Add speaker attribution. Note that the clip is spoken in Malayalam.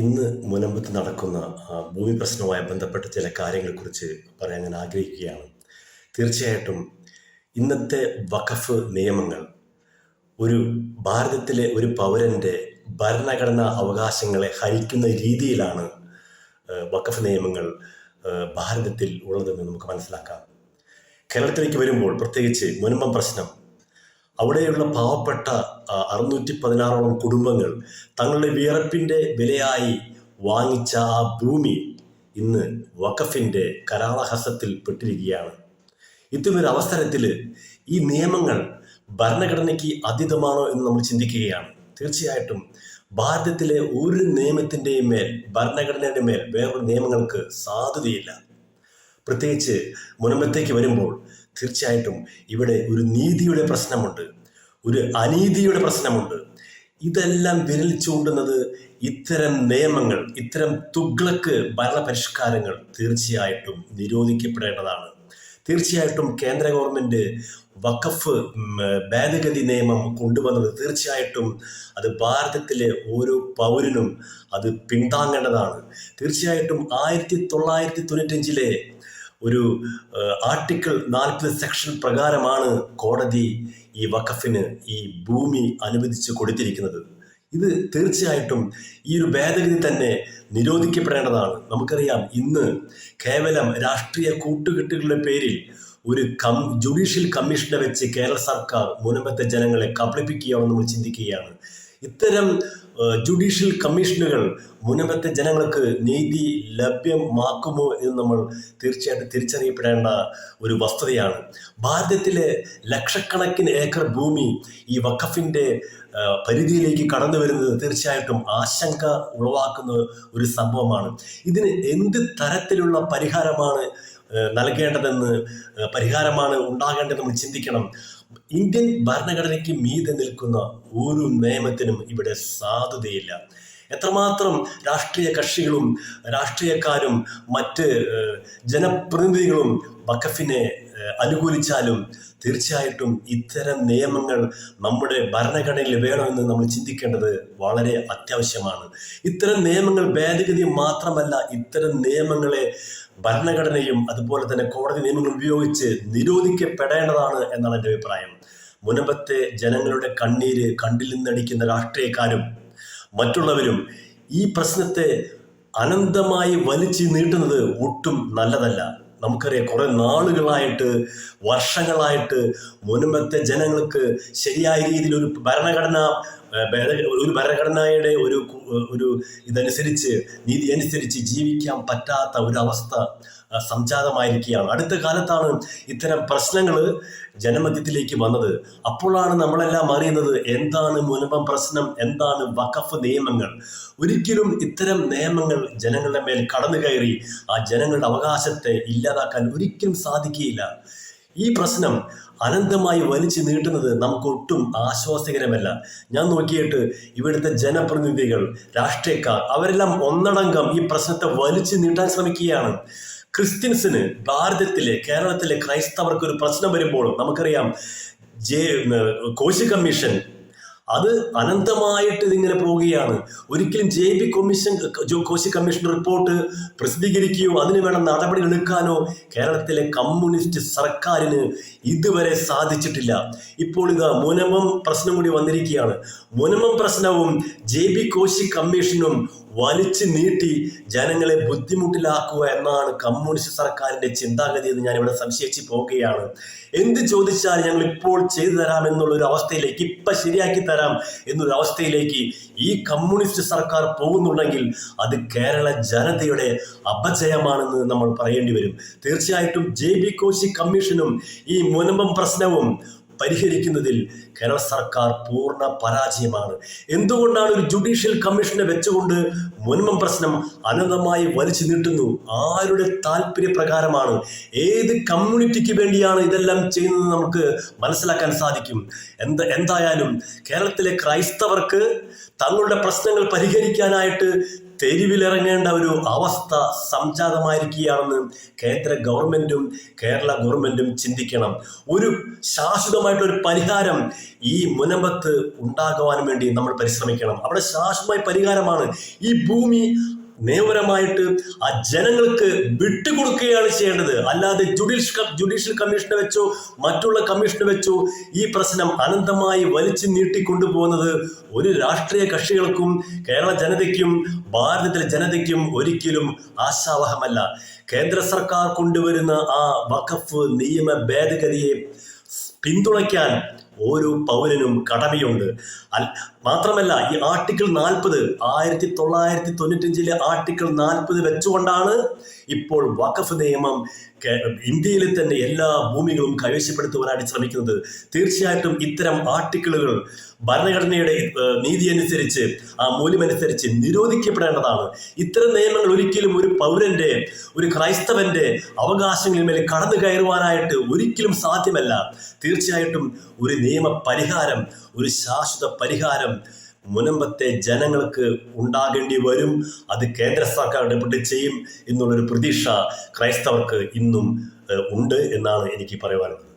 Speaker 1: ഇന്ന് മുനമ്പത്ത് നടക്കുന്ന ഭൂമി പ്രശ്നവുമായി ബന്ധപ്പെട്ട ചില കാര്യങ്ങളെക്കുറിച്ച് പറയാൻ ഞാൻ ആഗ്രഹിക്കുകയാണ്. തീർച്ചയായിട്ടും ഇന്നത്തെ വഖഫ് നിയമങ്ങൾ ഒരു ഭാരതത്തിലെ ഒരു പൗരന്റെ ഭരണഘടനാ അവകാശങ്ങളെ ഹരിക്കുന്ന രീതിയിലാണ് വഖഫ് നിയമങ്ങൾ ഭാരതത്തിൽ ഉള്ളതെന്ന് നമുക്ക് മനസ്സിലാക്കാം. കേരളത്തിലേക്ക് വരുമ്പോൾ പ്രത്യേകിച്ച് മുനമ്പം പ്രശ്നം അവിടെയുള്ള പാവപ്പെട്ട അറുന്നൂറ്റി പതിനാറോളം കുടുംബങ്ങൾ തങ്ങളുടെ വിയറപ്പിന്റെ വിലയായി വാങ്ങിച്ച ആ ഭൂമി ഇന്ന് വഖഫിന്റെ കരാളഹസത്തിൽ പെട്ടിരിക്കുകയാണ്. ഇത്തരമൊരു അവസരത്തിൽ ഈ നിയമങ്ങൾ ഭരണഘടനയ്ക്ക് അതീതമാണോ എന്ന് നമ്മൾ ചിന്തിക്കുകയാണ്. തീർച്ചയായിട്ടും ഭാരതത്തിലെ ഒരു നിയമത്തിന്റെയും മേൽ ഭരണഘടനയുടെ മേൽ വേറൊരു നിയമങ്ങൾക്ക് സാധുതയില്ല. പ്രത്യേകിച്ച് മുനമ്പത്തേക്ക് വരുമ്പോൾ തീർച്ചയായിട്ടും ഇവിടെ ഒരു നീതിയുടെ പ്രശ്നമുണ്ട്. ഒരു അനീതിയുടെ പ്രശ്നമുണ്ട്. ഇതെല്ലാം വിരൽ ചൂണ്ടുന്നത് ഇത്തരം നിയമങ്ങൾ ഇത്തരം തുഗ്ലക്ക് ഭരണപരിഷ്കാരങ്ങൾ തീർച്ചയായിട്ടും നിരോധിക്കപ്പെടേണ്ടതാണ്. തീർച്ചയായിട്ടും കേന്ദ്ര ഗവൺമെന്റ് വഖഫ് ഭേദഗതി നിയമം കൊണ്ടുവന്നത് തീർച്ചയായിട്ടും അത് ഭാരതത്തിലെ ഓരോ പൗരനും അത് പിന്താങ്ങേണ്ടതാണ്. തീർച്ചയായിട്ടും ആയിരത്തി തൊള്ളായിരത്തി തൊണ്ണൂറ്റഞ്ചിലെ ഒരു ആർട്ടിക്കിൾ നാൽപ്പത് സെക്ഷൻ പ്രകാരമാണ് കോടതി ഈ വഖഫിന് ഈ ഭൂമി അനുവദിച്ച് കൊടുത്തിരിക്കുന്നത്. ഇത് തീർച്ചയായിട്ടും ഈ ഒരു ഭേദഗതി തന്നെ നിരോധിക്കപ്പെടേണ്ടതാണ്. നമുക്കറിയാം ഇന്ന് കേവലം രാഷ്ട്രീയ കൂട്ടുകെട്ടുകളുടെ പേരിൽ ഒരു കം ജുഡീഷ്യൽ കമ്മീഷനെ വെച്ച് കേരള സർക്കാർ മുനമ്പത്തെ ജനങ്ങളെ കബളിപ്പിക്കുകയാണെന്ന് നമ്മൾ ചിന്തിക്കുകയാണ്. ഇത്തരം ജുഡീഷ്യൽ കമ്മീഷനുകൾ മുനമ്പത്തെ ജനങ്ങൾക്ക് നീതി ലഭ്യമാക്കുമോ എന്ന് നമ്മൾ തീർച്ചയായിട്ടും തിരിച്ചറിയപ്പെടേണ്ട ഒരു വസ്തുതയാണ്. ഭാരതത്തിലെ ലക്ഷക്കണക്കിന് ഏക്കർ ഭൂമി ഈ വഖഫിന്റെ പരിധിയിലേക്ക് കടന്നു വരുന്നത് തീർച്ചയായിട്ടും ആശങ്ക ഉളവാക്കുന്ന ഒരു സംഭവമാണ്. ഇതിന് എന്ത് തരത്തിലുള്ള പരിഹാരമാണ് നൽകേണ്ടതെന്ന് പരിഹാരമാണ് ഉണ്ടാകേണ്ടത് നമ്മൾ ചിന്തിക്കണം. ഇന്ത്യൻ ഭരണഘടനയ്ക്ക് മീതെ നിൽക്കുന്ന ഒരു നിയമത്തിനും ഇവിടെ സാധുതയില്ല. എത്രമാത്രം രാഷ്ട്രീയ കക്ഷികളും രാഷ്ട്രീയക്കാരും മറ്റ് ജനപ്രതിനിധികളും വഖഫിനെ അനുകൂലിച്ചാലും തീർച്ചയായിട്ടും ഇത്തരം നിയമങ്ങൾ നമ്മുടെ ഭരണഘടനയിൽ വേണമെന്ന് നമ്മൾ ചിന്തിക്കേണ്ടത് വളരെ അത്യാവശ്യമാണ്. ഇത്തരം നിയമങ്ങൾ ഭേദഗതി മാത്രമല്ല ഇത്തരം നിയമങ്ങളെ ഭരണഘടനയും അതുപോലെ തന്നെ കോടതി നിയമങ്ങൾ ഉപയോഗിച്ച് നിരോധിക്കപ്പെടേണ്ടതാണ് എന്നാണ് എന്റെ അഭിപ്രായം. മുനമ്പത്തെ ജനങ്ങളുടെ കണ്ണീര് കണ്ടിൽ നിന്നടിക്കുന്ന രാഷ്ട്രീയക്കാരും മറ്റുള്ളവരും ഈ പ്രശ്നത്തെ അനന്തമായി വലിച്ചു നീട്ടുന്നത് ഒട്ടും നല്ലതല്ല. നമുക്കറിയാം കുറെ നാളുകളായിട്ട് വർഷങ്ങളായിട്ട് മുൻപത്തെ ജനങ്ങൾക്ക് ശരിയായ രീതിയിൽ ഒരു ഭരണഘടന ഒരു ഭരണഘടനയുടെ ഒരു ഒരു ഇതനുസരിച്ച് നീതി അനുസരിച്ച് ജീവിക്കാൻ പറ്റാത്ത ഒരു അവസ്ഥ ആ, സംജാതമായിരിക്കുകയാണ്. അടുത്ത കാലത്താണ് ഇത്തരം പ്രശ്നങ്ങൾ ജനമധ്യത്തിലേക്ക് വന്നത്. അപ്പോഴാണ് നമ്മളെല്ലാം അറിയുന്നത് എന്താണ് മുനമ്പം പ്രശ്നം എന്താണ് വഖഫ് നിയമങ്ങൾ. ഒരിക്കലും ഇത്തരം നിയമങ്ങൾ ജനങ്ങളുടെ മേൽ കടന്നു കയറി ആ ജനങ്ങളുടെ അവകാശത്തെ ഇല്ലാതാക്കാൻ ഒരിക്കലും സാധിക്കുകയില്ല. ഈ പ്രശ്നം അനന്തമായി വലിച്ചു നീട്ടുന്നത് നമുക്ക് ഒട്ടും ആശ്വാസകരമല്ല ഞാൻ നോക്കിയിട്ട് ഇവിടുത്തെ ജനപ്രതിനിധികൾ രാഷ്ട്രീയക്കാർ അവരെല്ലാം ഒന്നടങ്കം ഈ പ്രശ്നത്തെ വലിച്ചു നീട്ടാൻ ശ്രമിക്കുകയാണ്. ക്രിസ്ത്യൻസിന് ഭാരതത്തിലെ കേരളത്തിലെ ക്രൈസ്തവർക്ക് ഒരു പ്രശ്നം വരുമ്പോൾ നമുക്കറിയാം ജെ കോശി കമ്മീഷൻ അത് അനന്തമായിട്ട് ഇതിങ്ങനെ പോവുകയാണ്. ഒരിക്കലും J B commission Koshy commission report പ്രസിദ്ധീകരിക്കുകയോ അതിന് വേണ്ട നടപടി എടുക്കാനോ കേരളത്തിലെ കമ്മ്യൂണിസ്റ്റ് സർക്കാരിന് ഇതുവരെ സാധിച്ചിട്ടില്ല. ഇപ്പോൾ ഇത് മുനമം പ്രശ്നം കൂടി വന്നിരിക്കുകയാണ്. മുനമം പ്രശ്നവും ജെ ബി കോശി കമ്മീഷനും വലിച്ചു നീട്ടി ജനങ്ങളെ ബുദ്ധിമുട്ടിലാക്കുക എന്നാണ് കമ്മ്യൂണിസ്റ്റ് സർക്കാരിന്റെ ചിന്താഗതി എന്ന് ഞാനിവിടെ സംശയിച്ച് പോവുകയാണ്. എന്ത് ചോദിച്ചാൽ ഞങ്ങൾ ഇപ്പോൾ ചെയ്തു തരാമെന്നുള്ള ഒരു അവസ്ഥയിലേക്ക് ഇപ്പൊ ശരിയാക്കി തരാം. എന്നൊരു അവസ്ഥയിലേക്ക് ഈ കമ്മ്യൂണിസ്റ്റ് സർക്കാർ പോകുന്നുണ്ടെങ്കിൽ അത് കേരള ജനതയുടെ അപജയമാണെന്ന് നമ്മൾ പറയേണ്ടി വരും. തീർച്ചയായിട്ടും ജെ ബി കോശി കമ്മീഷനും ഈ മുനമ്പം പ്രശ്നവും പരിഹരിക്കുന്നതിൽ കേരള സർക്കാർ പൂർണ പരാജയമാണ്. എന്തുകൊണ്ടാണ് ഒരു ജുഡീഷ്യൽ കമ്മീഷനെ വെച്ചുകൊണ്ട് മുൻപം പ്രശ്നം അനന്തമായി വലിച്ചു നീട്ടുന്നു? ആരുടെ താല്പര്യപ്രകാരമാണ്? ഏത് കമ്മ്യൂണിറ്റിക്ക് വേണ്ടിയാണ് ഇതെല്ലാം ചെയ്യുന്നത് നമുക്ക് മനസ്സിലാക്കാൻ സാധിക്കും. എന്ത് എന്തായാലും കേരളത്തിലെ ക്രൈസ്തവർക്ക് തങ്ങളുടെ പ്രശ്നങ്ങൾ പരിഹരിക്കാനായിട്ട് തെരുവിലിറങ്ങേണ്ട ഒരു അവസ്ഥ സംജാതമായിരിക്കുകയാണെന്ന് കേന്ദ്ര ഗവൺമെന്റും കേരള ഗവൺമെന്റും ചിന്തിക്കണം. ഒരു ശാശ്വതമായിട്ടൊരു പരിഹാരം ഈ മുനമ്പത്ത് ഉണ്ടാകുവാൻ വേണ്ടി നമ്മൾ പരിശ്രമിക്കണം. അവിടെ ശാശ്വതമായ പരിഹാരമാണ് ഈ ഭൂമി നിയമപരമായിട്ട് ആ ജനങ്ങൾക്ക് വിട്ടുകൊടുക്കുകയാണ് ചെയ്യേണ്ടത്. അല്ലാതെ ജുഡീഷ്യൽ ജുഡീഷ്യൽ കമ്മീഷനെ വെച്ചോ മറ്റുള്ള കമ്മീഷനെ വെച്ചോ ഈ പ്രശ്നം അനന്തമായി വലിച്ചു നീട്ടിക്കൊണ്ടുപോകുന്നത് ഒരു രാഷ്ട്രീയ കക്ഷികൾക്കും കേരള ജനതയ്ക്കും ഭാരതത്തിലെ ജനതയ്ക്കും ഒരിക്കലും ആശാവഹമല്ല. കേന്ദ്ര സർക്കാർ കൊണ്ടുവരുന്ന ആ വഖഫ് നിയമ ഭേദഗതിയെ പിന്തുണയ്ക്കാൻ ഓരോ പൗരനും കടമയുണ്ട്. മാത്രമല്ല ഈ ആർട്ടിക്കിൾ നാൽപ്പത് ആയിരത്തി തൊള്ളായിരത്തി തൊണ്ണൂറ്റഞ്ചിലെ ആർട്ടിക്കിൾ നാൽപ്പത് വെച്ചുകൊണ്ടാണ് ഇപ്പോൾ വഖഫ് നിയമം ഇന്ത്യയിലെ തന്നെ എല്ലാ ഭൂമികളും കൈവശപ്പെടുത്തുവാനായിട്ട് ശ്രമിക്കുന്നത്. തീർച്ചയായിട്ടും ഇത്തരം ആർട്ടിക്കിളുകൾ ഭരണഘടനയുടെ നീതി അനുസരിച്ച് ആ മൂല്യമനുസരിച്ച് നിരോധിക്കപ്പെടേണ്ടതാണ്. ഇത്തരം നിയമങ്ങൾ ഒരിക്കലും ഒരു പൗരന്റെ ഒരു ക്രൈസ്തവന്റെ അവകാശങ്ങളിൽ മേലെ കടന്നു കയറുവാനായിട്ട് ഒരിക്കലും സാധ്യമല്ല. തീർച്ചയായിട്ടും ഒരു നിയമ പരിഹാരം ഒരു ശാശ്വത പരിഹാരം മുനമ്പത്തെ ജനങ്ങൾക്ക് ഉണ്ടാകേണ്ടി വരും. അത് കേന്ദ്ര സർക്കാർ ഇടപെട്ട് ചെയ്യും എന്നുള്ളൊരു പ്രതീക്ഷ ക്രൈസ്തവർക്ക് ഇന്നും ഉണ്ട് എന്നാണ് എനിക്ക് പറയുവാനുള്ളത്.